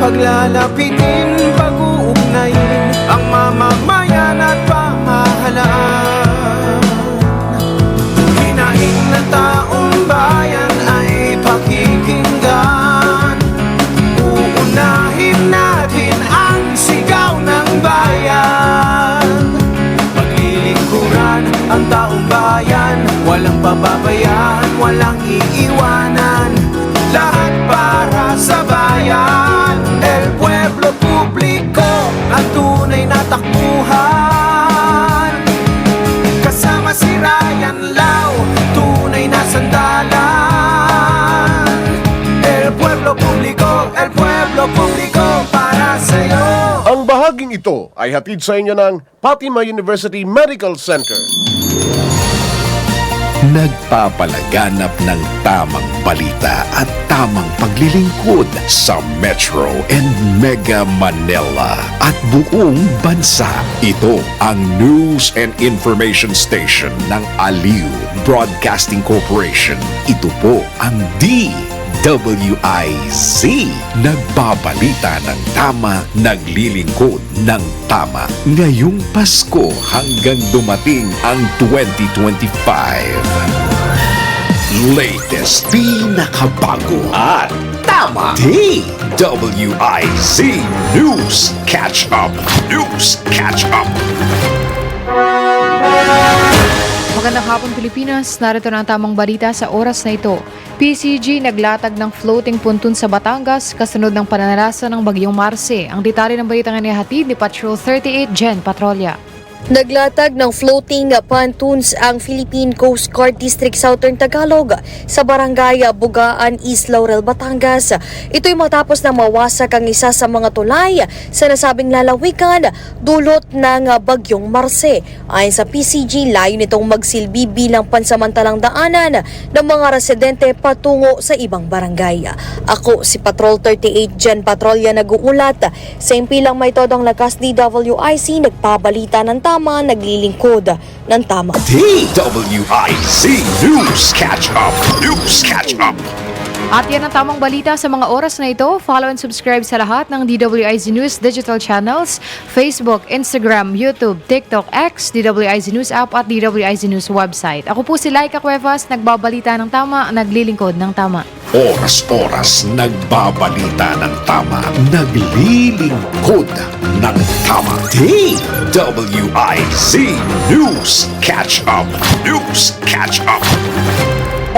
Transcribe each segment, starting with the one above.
Paglalapitin, pag-uugnayin Ang mamamayan at pamahalaan. Hinaing ng taong bayan ay pakikinggan. Uunahin natin ang sigaw ng bayan. Paglilingkuran ang taong bayan. Walang pababayaan, walang iiwanan. Lahat para sa bayan si Ryan Lau Tunay na sandalan El Pueblo Publico El Pueblo Publico Para sa'yo Ang bahaging ito ay hatid sa inyo ng Fatima University Medical Center. Nagpapalaganap ng tamang balita at tamang paglilingkod sa Metro and Mega Manila at buong bansa. Ito ang News and Information Station ng Aliw Broadcasting Corporation. Ito po ang DWIZ. Nagbabalita ng tama, naglilingkod ng tama. Ngayong Pasko hanggang dumating ang 2025. Latest, pinakabago at tama. DWIZ News Catch Up. News Catch Up. Magandang hapon Pilipinas, narito na ang tamang balita sa oras na ito. PCG naglatag ng floating pontoon sa Batangas kasunod ng pananalasa ng Bagyong Marce. Ang detalye ng balitang inihatid ni Patrol 38 Jen Patrolya. Naglatag ng floating pontoons ang Philippine Coast Guard District Southern Tagalog sa barangay Bugaan, East Laurel, Batangas. Ito'y matapos na mawasak ang isa sa mga tulay sa nasabing lalawigan dulot ng bagyong Marce. Ayon sa PCG, layo nitong magsilbi bilang pansamantalang daanan ng mga residente patungo sa ibang barangay. Ako si Patrol 38 Jen Patrolya nag-uulat sa impilang may todong lakas DWIC nagpabalita ng tama, naglilingkod ng tama. DWIZ News Catch Up. News Catch Up. At yan ang tamang balita sa mga oras na ito. Follow and subscribe sa lahat ng DWIZ News digital channels, Facebook, Instagram, YouTube, TikTok, X, DWIZ News app at DWIZ News website. Ako po si Laika Cuevas, nagbabalita ng tama, naglilingkod ng tama. Oras-oras nagbabalita ng tama, naglilingkod ng tama. DWIZ News Catch Up. News Catch Up.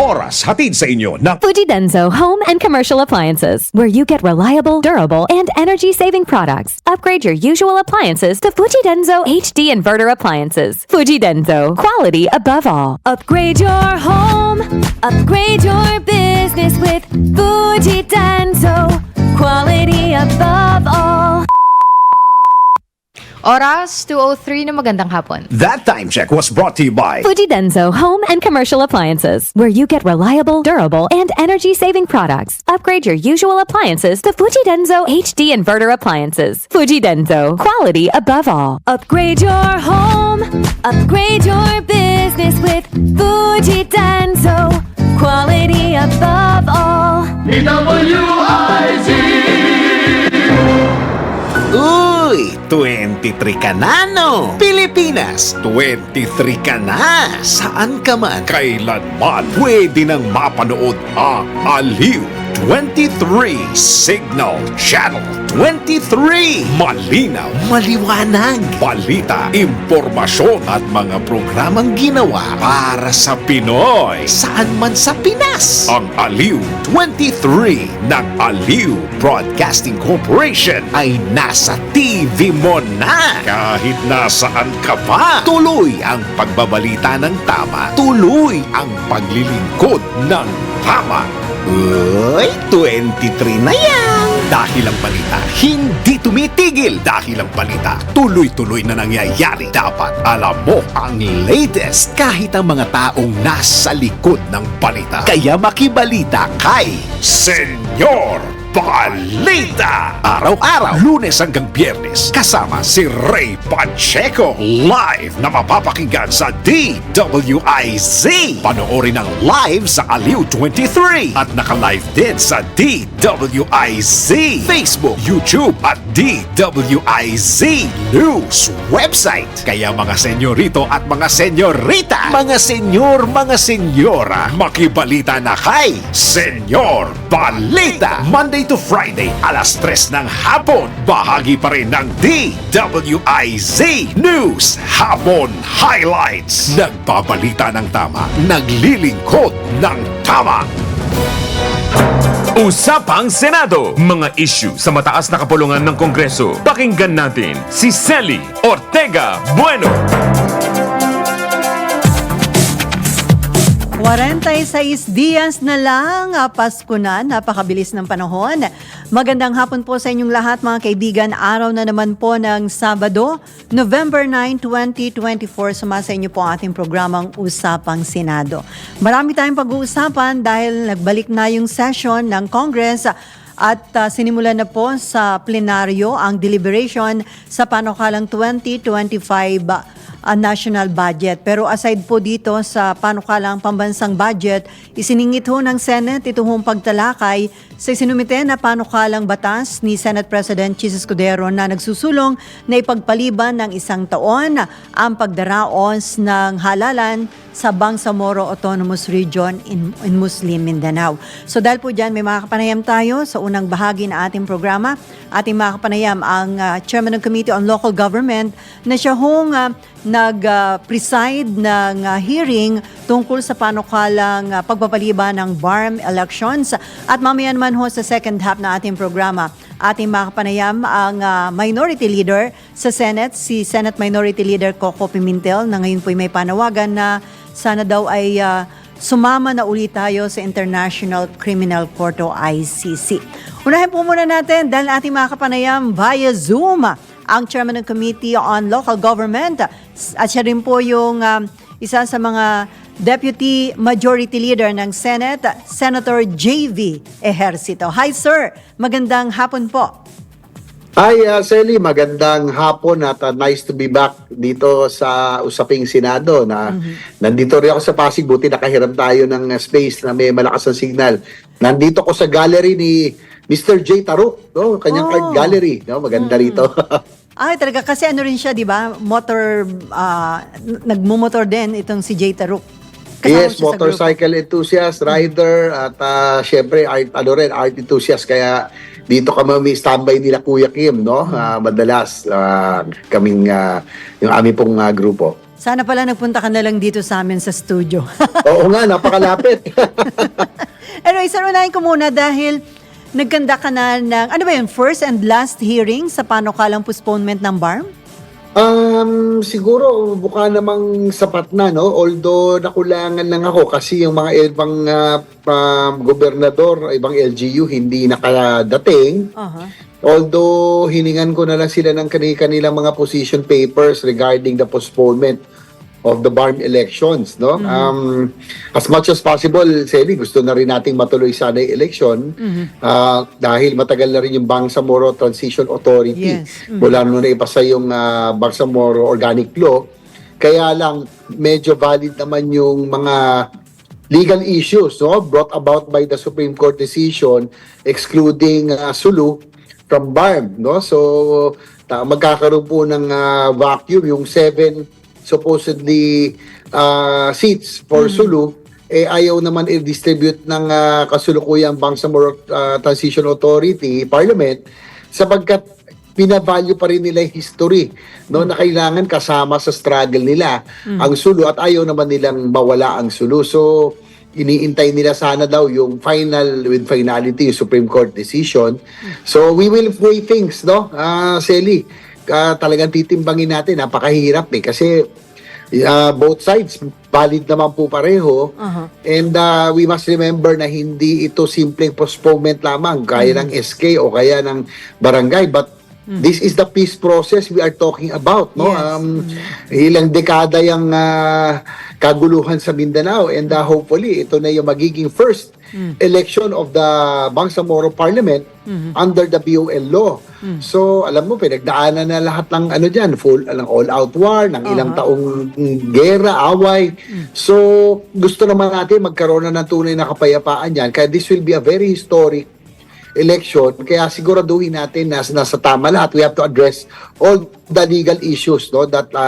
Oras hatid sa inyo ng Fujidenzo Home and Commercial Appliances, where you get reliable, durable, and energy-saving products. Upgrade your usual appliances to Fujidenzo HD Inverter Appliances. Fujidenzo, quality above all. Upgrade your home, upgrade your business with Fujidenzo, quality above. Oras, 2.03 na magandang hapon. That Time Check was brought to you by Fujidenzo Home and Commercial Appliances, where you get reliable, durable, and energy-saving products. Upgrade your usual appliances to Fujidenzo HD Inverter Appliances. Fujidenzo, quality above all. Upgrade your home, upgrade your business with Fujidenzo, quality above all. Uy, 23 ka na no? Pilipinas, 23 ka na. Saan ka man, kailanman, pwede nang mapanood ang Aliw 23 Signal Channel. 23 Malinaw, maliwanag. Balita, impormasyon at mga programang ginawa para sa Pinoy. Saan man sa Pinas. Ang Aliw 23 ng Aliw Broadcasting Corporation ay nasa TV mo na. Kahit nasaan ka pa Tuloy ang pagbabalita ng tama. Tuloy ang paglilingkod ng tama Uy, 23 na yan! Dahil ang balita hindi tumitigil dahil ang balita tuloy-tuloy na nangyayari. Dapat alam mo ang latest kahit ang mga taong nasa likod ng balita. Kaya makibalita kay Senyor Balita! Araw-araw, lunes hanggang biyernes, kasama si Ray Pacheco. Live na mapapakinggan sa DWIZ. Panoorin ang live sa Aliw 23 at naka-live din sa DWIZ. Facebook, YouTube at DWIZ News website. Kaya mga senyorito at mga senyorita, mga senyor, mga senyora, makibalita na kay Senyor Balita. Monday to Friday, alas 3 ng hapon. Bahagi pa rin ng DWIZ News Hapon Highlights. Nagbabalita ng tama, naglilingkod ng tama. Usapang Senado, mga issue sa mataas na kapulungan ng Kongreso. Pakinggan natin si Selly Ortega Bueno. 46 dias na lang, ah, Pasko na, napakabilis ng panahon. Magandang hapon po sa inyong lahat mga kaibigan. Araw na naman po ng Sabado, November 9, 2024. Sumasa inyo po ang ating programang Usapang Senado. Marami tayong pag-uusapan dahil nagbalik na yung session ng Congress at ah, sinimulan na po sa plenaryo ang deliberation sa panukalang 2025 ah, uh, national budget. Pero aside po dito sa panukalang pambansang budget, isiningit ho ng Senate ito hong pagtalakay sa isinumite na panukalang batas ni Senate President Chis Escudero na nagsusulong na ipagpaliban ng isang taon ang pagdaraos ng halalan sa Bangsamoro Autonomous Region in, in Muslim Mindanao. So dahil po dyan, may mga kapanayam tayo sa unang bahagi na ating programa. Ating mga kapanayam ang uh, Chairman ng Committee on Local Government na siya hong uh, nag-preside ng uh, hearing tungkol sa panukalang uh, pagpapaliban ng BARM elections. At mamaya naman ho sa second half na ating programa, ating makapanayam ang uh, Minority Leader sa Senate, si Senate Minority Leader Coco Pimentel na ngayon po ay may panawagan na sana daw ay uh, sumama na ulit tayo sa International Criminal Court o ICC. Unahin po muna natin dahil ating mga kapanayam via Zoom ang Chairman ng Committee on Local Government at siya rin po yung um, isa sa mga Deputy Majority Leader ng Senate, Senator J.V. Ejercito. Hi sir, magandang hapon po. Hi, uh, Selly. Magandang hapon at uh, nice to be back dito sa Usaping Senado. Na, Nandito rin ako sa Pasig. Buti nakahiram tayo ng uh, space na may malakas ang signal. Nandito ko sa gallery ni Mr. J. Taruk. No? Kanyang Oh. art gallery. No? Maganda rito. Ay, talaga kasi ano rin siya, di ba? Motor, n- nagmumotor din itong si Jay Taruk. Kasama yes, motorcycle enthusiast, rider, at uh, syempre, art, ano rin, art enthusiast. Kaya dito kami standby nila Kuya Kim, no? Ah, madalas ah, kaming, ah, yung aming pong ah, grupo. Sana pala nagpunta ka na lang dito sa amin sa studio. Oo nga, napakalapit. anyway, sir, unahin ko muna dahil nagkanda ka na ng, ano ba yun, first and last hearing sa panukalang postponement ng BARM? Um, siguro buka namang sapat na no. Although nakulangan lang ako kasi yung mga ibang ah, um, gobernador, ibang LGU hindi nakadating. Aha. Although hiningan ko na lang sila ng kanilang mga position papers regarding the postponement of the BARM elections, no? Um, as much as possible, Sally, gusto na rin nating matuloy sana yung election ah, dahil matagal na rin yung Bangsamoro Transition Authority Yes. mula nung naipasa yung ah, Bangsamoro Organic Law. Kaya lang, medyo valid naman yung mga legal issues no brought about by the Supreme Court decision excluding uh, Sulu from BARM no so ta- magkakaroon po ng uh, vacuum yung seven supposedly uh, seats for Sulu eh ayaw naman i-distribute ng uh, kasulukuyang Bangsamoro uh, Transition Authority Parliament sapagkat pinavalue pa rin nila yung history no na kailangan kasama sa struggle nila ang Sulu at ayaw naman nilang mawala ang Sulu. So iniintay nila sana daw yung final with finality yung Supreme Court decision. So we will weigh things no ah Selly ah, talagang titimbangin natin. Napakahirap eh. Kasi ah, both sides valid naman po pareho. Aha. And uh, we must remember na hindi ito simpleng postponement lamang gaya ng SK o kaya ng barangay. But this is the peace process we are talking about no? Yes. um ilang dekada yung uh, kaguluhan sa Mindanao. And uh, hopefully ito na yung magiging first election of the Bangsamoro Parliament under the BOL law. So, alam mo, pinagdaanan na lahat ng ano dyan, full, ng all-out war, ng ilang taong mm, gera, away. So, gusto naman natin magkaroon na ng tunay na kapayapaan yan. Kaya this will be a very historic election. Kaya siguraduhin natin na nasa tama lahat. We have to address all the legal issues no, that uh,